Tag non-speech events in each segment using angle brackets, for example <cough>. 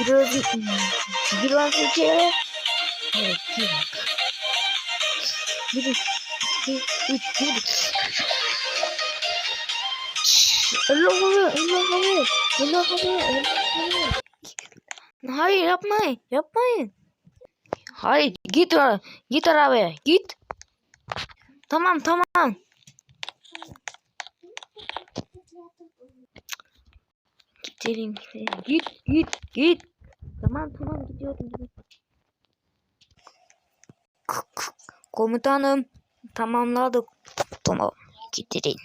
Biraz biraz içeri. Evet, gir. Bir, iki, üç, bir. Allah Allah, Allah Allah, Allah Allah, Allah Allah. Hayır yapmayın, yapmayın. Hayır, git git arabaya, git. Tamam, tamam. Gidelim. Git, git, git. Tamam, tamam gidiyorum. Komutanım, tamamladık. Tamam, gidelim.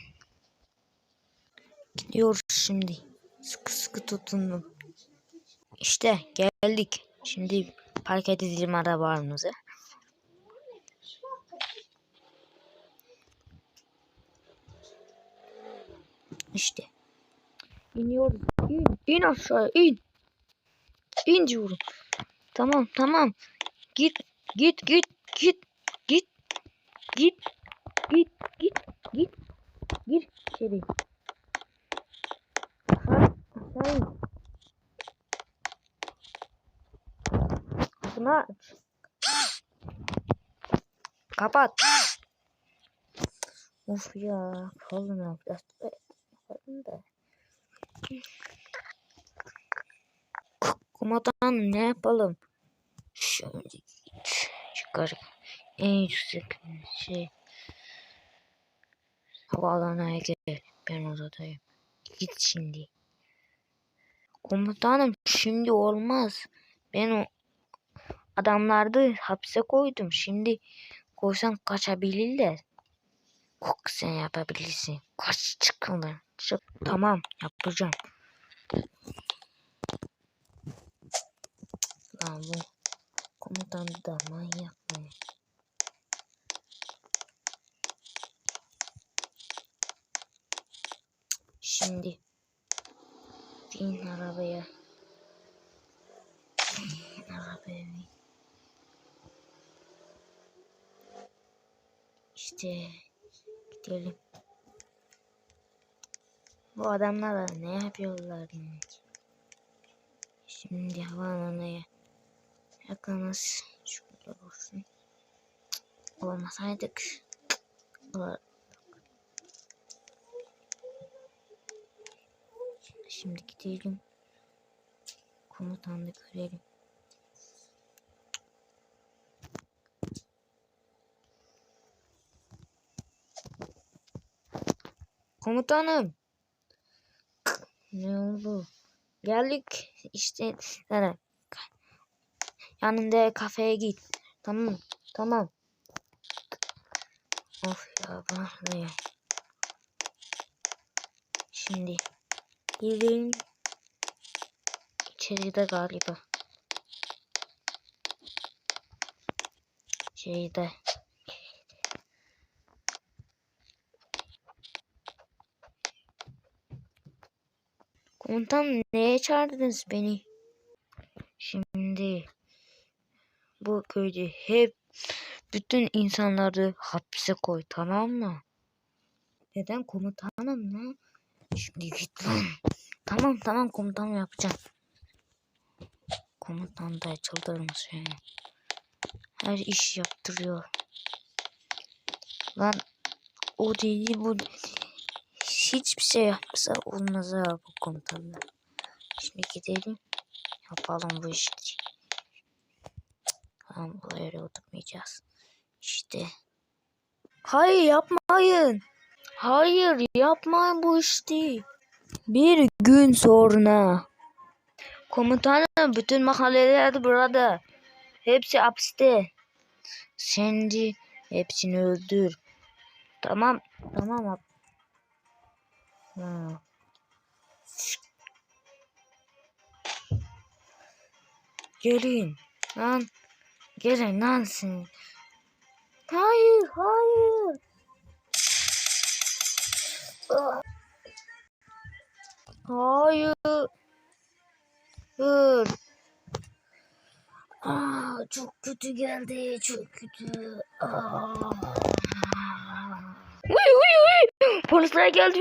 Gidiyoruz şimdi. Sıkı sıkı tutunun. İşte geldik. Şimdi park edelim arabamızı. İşte. İniyoruz. İn, in aşağı in. İn diyorum. Tamam tamam. Git git git git git git git git git gir içeri. Aşağı. Kapat. Of ya. Oğlum ya. Biraz yaparım da. Komutan ne yapalım? Şimdi çıkar. En yüksek şey. Havaalanına gel. Ben odadayım. Git şimdi. Komutanım şimdi olmaz. Ben o adamları hapse koydum. Şimdi koysan kaçabilirler. Kok sen yapabilirsin. Kaç çıkın. Çık. Tamam yapacağım. Lan bu komutan da manyak mı? Şimdi bin arabaya. Bin <laughs> arabaya bin. İşte gidelim. Bu adamlar da ne yapıyorlar demek. Şimdi havaalanına yakınız. Şurada olsun. Cık, Olmasaydık. Ola- Şimdi gidelim. Komutanı görelim. Komutanım. Ne oldu? Geldik işte yani yanında kafeye git. Tamam tamam. Of ya bana ya. Şimdi gidelim. İçeride galiba. Şeyde. Komutan neye çağırdınız beni? Şimdi bu köyde hep bütün insanları hapse koy tamam mı? Neden komutanım ne? Şimdi git lan. <laughs> Tamam tamam komutanım yapacağım. Komutan da çıldırmış yani. Her iş yaptırıyor. Lan o dedi bu dedi. Hiçbir şey yapmasa olmaz ha bu komutanlar. Şimdi gidelim. Yapalım bu işi. Tamam böyle oturmayacağız. İşte. Hayır yapmayın. Hayır yapmayın bu işi. Bir gün sonra. Komutanım bütün mahalleler burada. Hepsi hapiste. Şimdi hepsini öldür. Tamam. Tamam ab- Ha. Gelin. Lan. Gelin lan sen. Hayır, hayır. Hayır. Hayır. Aa, çok kötü geldi, çok kötü. Aa. Uy, uy, uy. Polisler geldi.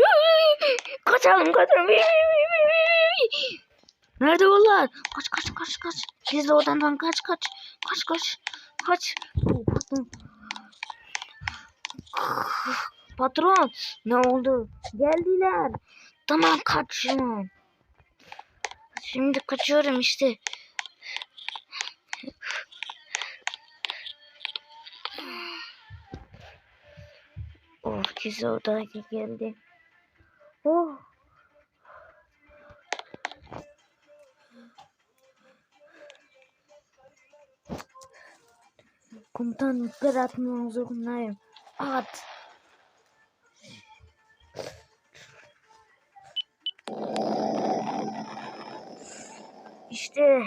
Kaçalım, kaçalım. Uy, uy, uy, uy. Nerede bunlar? Kaç kaç kaç kaç. Gizli odandan kaç kaç. Kaç kaç. Kaç. Oh, Patron. Ne oldu? Geldiler. Tamam kaçıyorum. Şimdi kaçıyorum işte. Oh gizli odaya geldi. Komutan nükleer atmam zorundayım. At. İşte